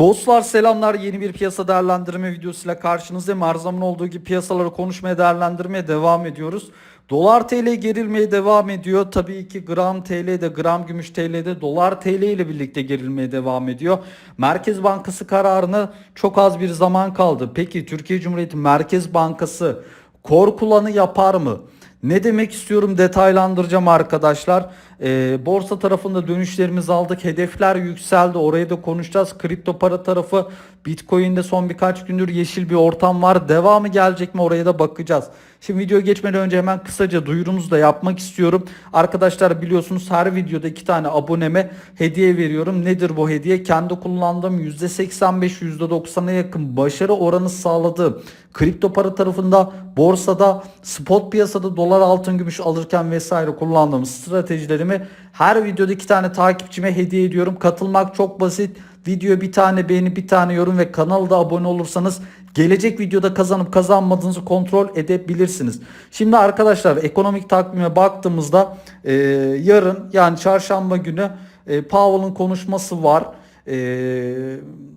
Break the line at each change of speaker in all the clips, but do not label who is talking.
Dostlar selamlar yeni bir piyasa değerlendirme videosuyla karşınızdayım. Her zaman olduğu gibi piyasaları konuşmaya değerlendirmeye devam ediyoruz. Dolar TL gerilmeye devam ediyor. Tabii ki gram TL'de gram gümüş TL'de dolar TL ile birlikte gerilmeye devam ediyor. Merkez Bankası kararına çok az bir zaman kaldı. Peki Türkiye Cumhuriyeti Merkez Bankası kor kullanı yapar mı? Ne demek istiyorum detaylandıracağım arkadaşlar. Ee, borsa tarafında dönüşlerimizi aldık. Hedefler yükseldi. Orayı da konuşacağız. Kripto para tarafı Bitcoin'de son birkaç gündür yeşil bir ortam var. Devamı gelecek mi oraya da bakacağız. Şimdi video geçmeden önce hemen kısaca duyurumuzu da yapmak istiyorum. Arkadaşlar biliyorsunuz her videoda iki tane aboneme hediye veriyorum. Nedir bu hediye? Kendi kullandığım %85 %90'a yakın başarı oranı sağladığım kripto para tarafında borsada spot piyasada dolar altın gümüş alırken vesaire kullandığım stratejilerimi her videoda iki tane takipçime hediye ediyorum. Katılmak çok basit. Video bir tane beğeni bir tane yorum ve kanalda abone olursanız gelecek videoda kazanıp kazanmadığınızı kontrol edebilirsiniz. Şimdi arkadaşlar ekonomik takvime baktığımızda e, yarın yani çarşamba günü e, Powell'ın konuşması var. E,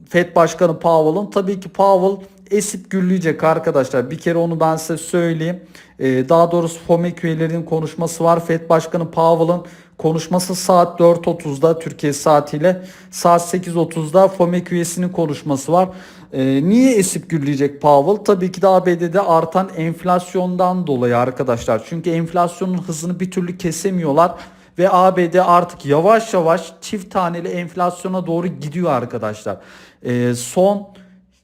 Fed Başkanı Powell'ın tabii ki Powell esip gürleyecek arkadaşlar. Bir kere onu ben size söyleyeyim. Ee, daha doğrusu FOMEC üyelerinin konuşması var. FED Başkanı Powell'ın konuşması saat 4.30'da Türkiye saatiyle. Saat 8.30'da FOMEC üyesinin konuşması var. Ee, niye esip gürleyecek Powell? Tabii ki de ABD'de artan enflasyondan dolayı arkadaşlar. Çünkü enflasyonun hızını bir türlü kesemiyorlar ve ABD artık yavaş yavaş çift taneli enflasyona doğru gidiyor arkadaşlar. Ee, son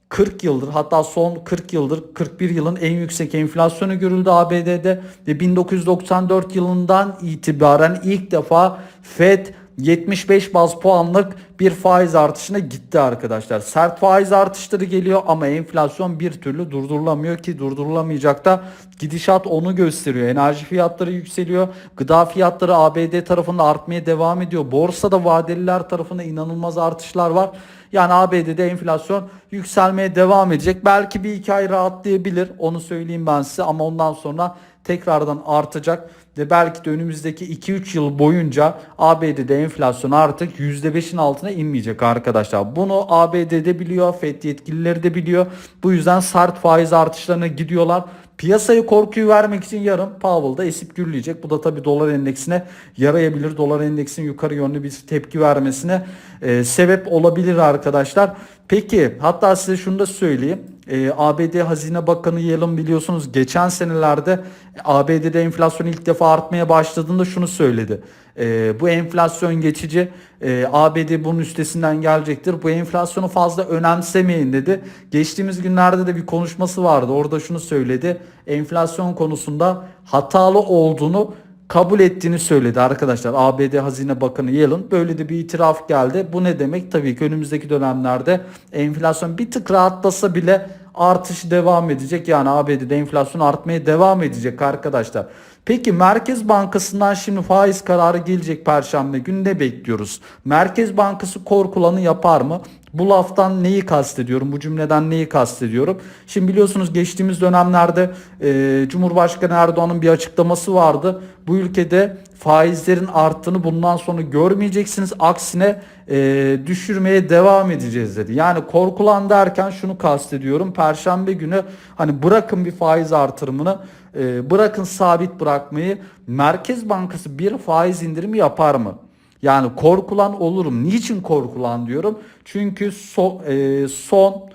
40 yıldır hatta son 40 yıldır 41 yılın en yüksek enflasyonu görüldü ABD'de ve 1994 yılından itibaren ilk defa Fed 75 baz puanlık bir faiz artışına gitti arkadaşlar. Sert faiz artışları geliyor ama enflasyon bir türlü durdurulamıyor ki durdurulamayacak da gidişat onu gösteriyor. Enerji fiyatları yükseliyor. Gıda fiyatları ABD tarafında artmaya devam ediyor. Borsada vadeliler tarafında inanılmaz artışlar var. Yani ABD'de enflasyon yükselmeye devam edecek. Belki bir iki ay rahatlayabilir. Onu söyleyeyim ben size ama ondan sonra tekrardan artacak ve belki de önümüzdeki 2-3 yıl boyunca ABD'de enflasyon artık %5'in altına inmeyecek arkadaşlar. Bunu ABD'de biliyor, FED yetkilileri de biliyor. Bu yüzden sert faiz artışlarına gidiyorlar. Piyasaya korkuyu vermek için yarın Powell'da esip gürleyecek. Bu da tabii dolar endeksine yarayabilir. Dolar endeksinin yukarı yönlü bir tepki vermesine e, sebep olabilir arkadaşlar. Peki hatta size şunu da söyleyeyim. E, ABD Hazine Bakanı Yellen biliyorsunuz geçen senelerde ABD'de enflasyon ilk defa artmaya başladığında şunu söyledi. E, bu enflasyon geçici. E, ABD bunun üstesinden gelecektir. Bu enflasyonu fazla önemsemeyin dedi. Geçtiğimiz günlerde de bir konuşması vardı. Orada şunu söyledi. Enflasyon konusunda hatalı olduğunu kabul ettiğini söyledi arkadaşlar. ABD Hazine Bakanı Yellen böyle de bir itiraf geldi. Bu ne demek? Tabii ki önümüzdeki dönemlerde enflasyon bir tık rahatlasa bile artış devam edecek. Yani ABD'de enflasyon artmaya devam edecek arkadaşlar. Peki Merkez Bankası'ndan şimdi faiz kararı gelecek Perşembe günü ne bekliyoruz? Merkez Bankası kor kullanı yapar mı? Bu laftan neyi kastediyorum? Bu cümleden neyi kastediyorum? Şimdi biliyorsunuz geçtiğimiz dönemlerde e, Cumhurbaşkanı Erdoğan'ın bir açıklaması vardı. Bu ülkede faizlerin arttığını bundan sonra görmeyeceksiniz. Aksine e, düşürmeye devam edeceğiz dedi. Yani korkulan derken şunu kastediyorum. Perşembe günü hani bırakın bir faiz artırımını e, bırakın sabit bırakmayı Merkez Bankası bir faiz indirimi yapar mı? Yani korkulan olurum. Niçin korkulan diyorum? Çünkü so, e, son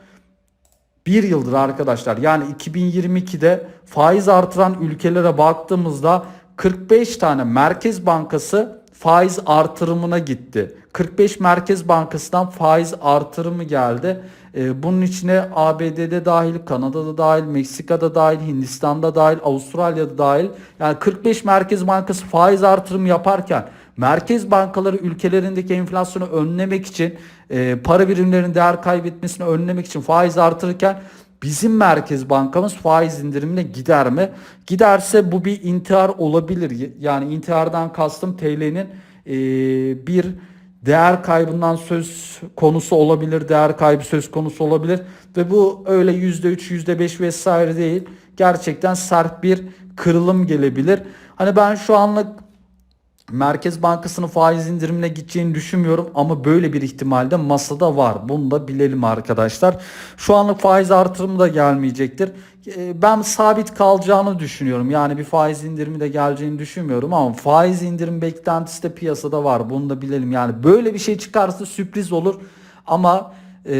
bir yıldır arkadaşlar yani 2022'de faiz artıran ülkelere baktığımızda 45 tane Merkez Bankası faiz artırımına gitti. 45 Merkez Bankası'ndan faiz artırımı geldi. Ee, bunun içine ABD'de dahil, Kanada'da dahil, Meksika'da dahil, Hindistan'da dahil, Avustralya'da dahil. Yani 45 Merkez Bankası faiz artırımı yaparken merkez bankaları ülkelerindeki enflasyonu önlemek için, e, para birimlerinin değer kaybetmesini önlemek için faiz artırırken Bizim Merkez Bankamız faiz indirimine gider mi? Giderse bu bir intihar olabilir. Yani intihardan kastım TL'nin e, bir değer kaybından söz konusu olabilir, değer kaybı söz konusu olabilir ve bu öyle %3, %5 vesaire değil. Gerçekten sert bir kırılım gelebilir. Hani ben şu anlık Merkez Bankası'nın faiz indirimine gideceğini düşünmüyorum ama böyle bir ihtimalde masada var. Bunu da bilelim arkadaşlar. Şu anlık faiz artırımı da gelmeyecektir. Ee, Ben sabit kalacağını düşünüyorum. Yani bir faiz indirimi de geleceğini düşünmüyorum ama faiz indirim beklentisi de piyasada var. Bunu da bilelim. Yani böyle bir şey çıkarsa sürpriz olur ama e,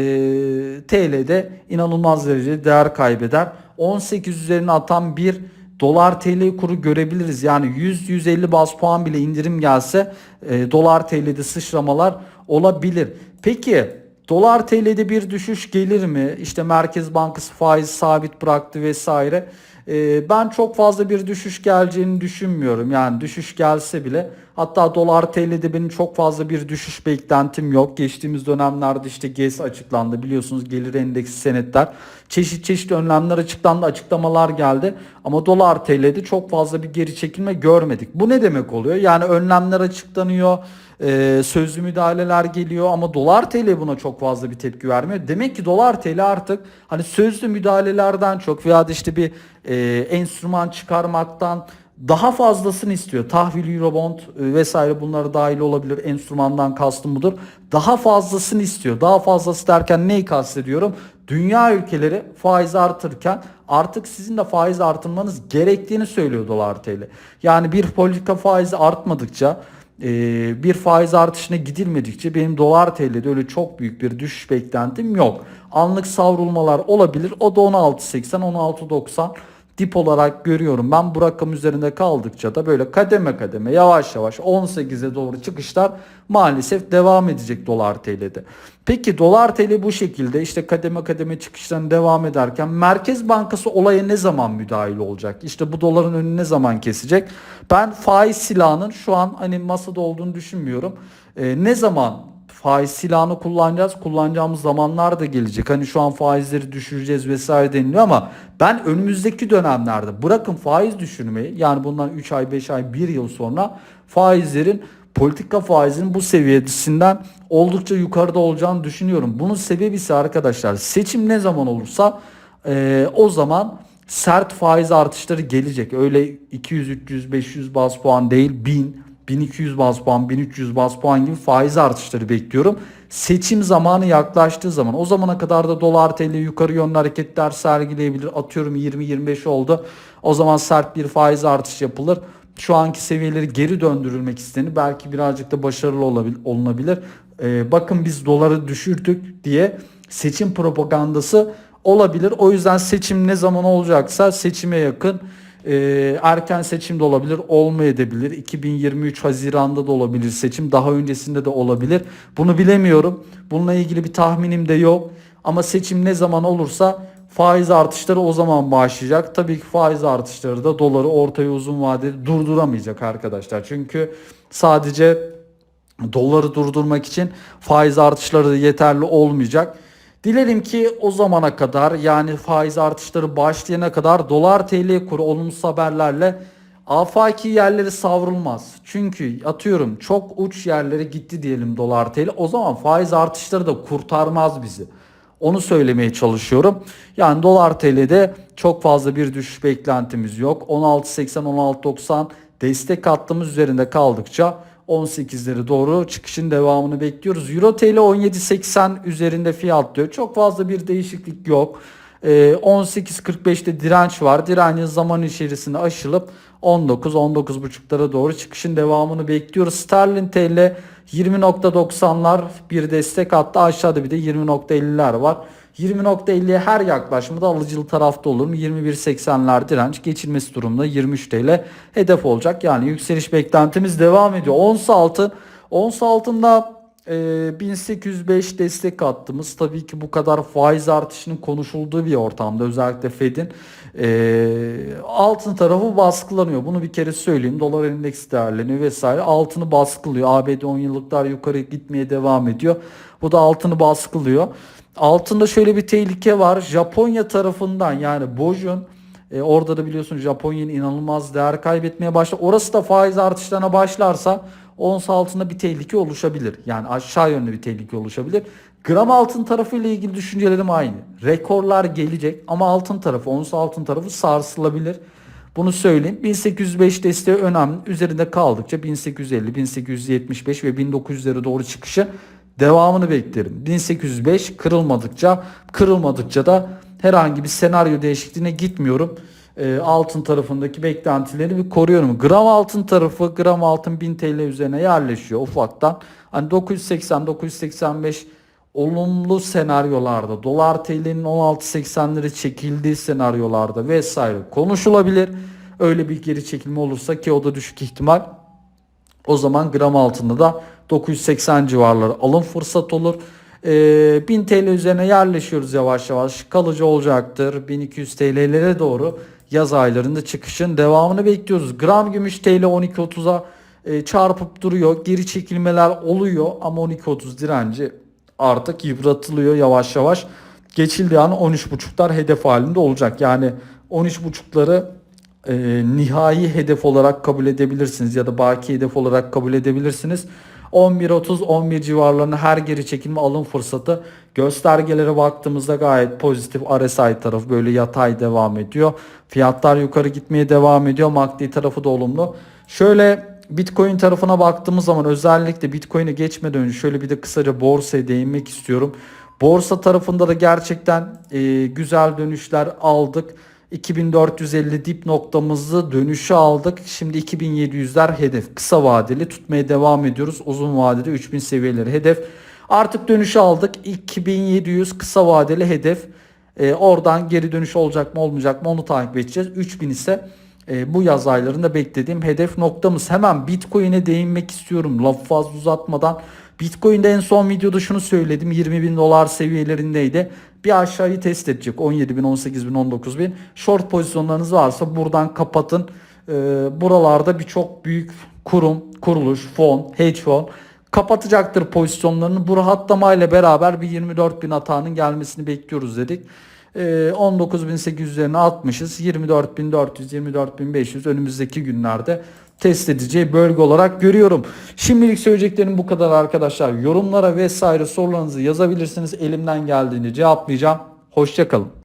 TL'de inanılmaz derecede değer kaybeder. 18 üzerine atan bir dolar TL kuru görebiliriz. Yani 100-150 bas puan bile indirim gelse e, dolar TL'de sıçramalar olabilir. Peki dolar TL'de bir düşüş gelir mi? İşte Merkez Bankası faiz sabit bıraktı vesaire. E, ben çok fazla bir düşüş geleceğini düşünmüyorum. Yani düşüş gelse bile hatta dolar TL'de benim çok fazla bir düşüş beklentim yok. Geçtiğimiz dönemlerde işte GES açıklandı biliyorsunuz gelir endeksi senetler. Çeşit çeşit önlemler açıklandı açıklamalar geldi. Ama dolar TL'de çok fazla bir geri çekilme görmedik. Bu ne demek oluyor? Yani önlemler açıklanıyor. e, sözlü müdahaleler geliyor ama dolar TL buna çok fazla bir tepki vermiyor. Demek ki dolar TL artık hani sözlü müdahalelerden çok veya işte bir e, enstrüman çıkarmaktan daha fazlasını istiyor. Tahvil, Eurobond e, vesaire bunları dahil olabilir. Enstrümandan kastım budur. Daha fazlasını istiyor. Daha fazlası derken neyi kastediyorum? Dünya ülkeleri faiz artırırken artık sizin de faiz artırmanız gerektiğini söylüyor dolar TL. Yani bir politika faizi artmadıkça e, bir faiz artışına gidilmedikçe benim dolar TL'de öyle çok büyük bir düşüş beklentim yok. Anlık savrulmalar olabilir. O da 16.80 16.90 dip olarak görüyorum. Ben bu rakam üzerinde kaldıkça da böyle kademe kademe yavaş yavaş 18'e doğru çıkışlar maalesef devam edecek dolar TL'de. Peki dolar TL bu şekilde işte kademe kademe çıkışlarına devam ederken Merkez Bankası olaya ne zaman müdahil olacak? İşte bu doların önünü ne zaman kesecek? Ben faiz silahının şu an hani masada olduğunu düşünmüyorum. Ee, ne zaman faiz silahını kullanacağız. Kullanacağımız zamanlar da gelecek. Hani şu an faizleri düşüreceğiz vesaire deniliyor ama ben önümüzdeki dönemlerde bırakın faiz düşürmeyi yani bundan 3 ay 5 ay 1 yıl sonra faizlerin politika faizinin bu seviyesinden oldukça yukarıda olacağını düşünüyorum. Bunun sebebi ise arkadaşlar seçim ne zaman olursa e, o zaman sert faiz artışları gelecek. Öyle 200, 300, 500 bas puan değil 1000 1200 bas puan, 1300 bas puan gibi faiz artışları bekliyorum. Seçim zamanı yaklaştığı zaman o zamana kadar da dolar TL yukarı yönlü hareketler sergileyebilir. Atıyorum 20-25 oldu. O zaman sert bir faiz artış yapılır. Şu anki seviyeleri geri döndürülmek istenir. Belki birazcık da başarılı olabil, olunabilir. Ee, bakın biz doları düşürdük diye seçim propagandası olabilir. O yüzden seçim ne zaman olacaksa seçime yakın ee, erken seçim de olabilir, olmayabilir. 2023 Haziran'da da olabilir seçim. Daha öncesinde de olabilir. Bunu bilemiyorum. Bununla ilgili bir tahminim de yok. Ama seçim ne zaman olursa faiz artışları o zaman başlayacak. Tabii ki faiz artışları da doları ortaya uzun vadede durduramayacak arkadaşlar. Çünkü sadece doları durdurmak için faiz artışları yeterli olmayacak. Dilerim ki o zamana kadar yani faiz artışları başlayana kadar dolar TL kuru olumsuz haberlerle afaki yerleri savrulmaz. Çünkü atıyorum çok uç yerlere gitti diyelim dolar TL. O zaman faiz artışları da kurtarmaz bizi. Onu söylemeye çalışıyorum. Yani dolar TL'de çok fazla bir düşüş beklentimiz yok. 16.80 16.90 destek hattımız üzerinde kaldıkça 18'leri doğru çıkışın devamını bekliyoruz. Euro TL 17.80 üzerinde fiyatlıyor. Çok fazla bir değişiklik yok. Ee, 18.45'te direnç var. Direncin zaman içerisinde aşılıp 19-19.5'lara doğru çıkışın devamını bekliyoruz. Sterlin TL 20.90'lar bir destek hatta aşağıda bir de 20.50'ler var. 20.50'ye her yaklaşmada alıcılı tarafta olur mu? 21.80'ler direnç geçilmesi durumunda 23 TL hedef olacak. Yani yükseliş beklentimiz devam ediyor. Ons altın, ons altında e, 1805 destek attığımız tabii ki bu kadar faiz artışının konuşulduğu bir ortamda özellikle Fed'in e, altın tarafı baskılanıyor. Bunu bir kere söyleyeyim. Dolar endeks değerleniyor vesaire. Altını baskılıyor. ABD 10 yıllıklar yukarı gitmeye devam ediyor. Bu da altını baskılıyor. Altında şöyle bir tehlike var. Japonya tarafından yani Bojun e, orada da biliyorsun Japonya'nın inanılmaz değer kaybetmeye başladı. Orası da faiz artışlarına başlarsa ons altında bir tehlike oluşabilir. Yani aşağı yönlü bir tehlike oluşabilir. Gram altın tarafı ile ilgili düşüncelerim aynı. Rekorlar gelecek ama altın tarafı, ons altın tarafı sarsılabilir. Bunu söyleyeyim. 1805 desteği önemli. Üzerinde kaldıkça 1850, 1875 ve 1900'lere doğru çıkışı devamını beklerim. 1805 kırılmadıkça kırılmadıkça da herhangi bir senaryo değişikliğine gitmiyorum. Ee, altın tarafındaki beklentileri bir koruyorum. Gram altın tarafı gram altın 1000 TL üzerine yerleşiyor ufaktan. Hani 980 985 olumlu senaryolarda dolar TL'nin 16.80'lere çekildiği senaryolarda vesaire konuşulabilir. Öyle bir geri çekilme olursa ki o da düşük ihtimal. O zaman gram altında da 980 civarları alım fırsat olur. Ee, 1000 TL üzerine yerleşiyoruz yavaş yavaş. Kalıcı olacaktır. 1200 TL'lere doğru yaz aylarında çıkışın devamını bekliyoruz. Gram gümüş TL 12.30'a e, çarpıp duruyor. Geri çekilmeler oluyor ama 12.30 direnci artık yıpratılıyor yavaş yavaş. Geçildiği an 13.5'lar hedef halinde olacak. Yani 13.5'ları e, nihai hedef olarak kabul edebilirsiniz ya da baki hedef olarak kabul edebilirsiniz. 11.30 11 civarlarına her geri çekilme alım fırsatı göstergelere baktığımızda gayet pozitif RSI tarafı böyle yatay devam ediyor. Fiyatlar yukarı gitmeye devam ediyor. MACD tarafı da olumlu. Şöyle Bitcoin tarafına baktığımız zaman özellikle Bitcoin'e geçmeden önce şöyle bir de kısaca borsaya değinmek istiyorum. Borsa tarafında da gerçekten e, güzel dönüşler aldık. 2450 dip noktamızı dönüşü aldık. Şimdi 2700'ler hedef. Kısa vadeli tutmaya devam ediyoruz. Uzun vadeli 3000 seviyeleri hedef. Artık dönüşü aldık. 2700 kısa vadeli hedef. E, oradan geri dönüş olacak mı olmayacak mı onu takip edeceğiz. 3000 ise e, bu yaz aylarında beklediğim hedef noktamız. Hemen Bitcoin'e değinmek istiyorum. Lafı fazla uzatmadan. Bitcoin'de en son videoda şunu söyledim. 20 bin dolar seviyelerindeydi. Bir aşağıyı test edecek. 17 bin, 18 bin, 19 bin. Short pozisyonlarınız varsa buradan kapatın. E, buralarda birçok büyük kurum, kuruluş, fon, hedge fon kapatacaktır pozisyonlarını. Bu rahatlamayla beraber bir 24 bin hatanın gelmesini bekliyoruz dedik. Ee, 19.800'lerini atmışız. 24.400, 24.500 önümüzdeki günlerde test edeceği bölge olarak görüyorum. Şimdilik söyleyeceklerim bu kadar arkadaşlar. Yorumlara vesaire sorularınızı yazabilirsiniz. Elimden geldiğini cevaplayacağım. Hoşçakalın.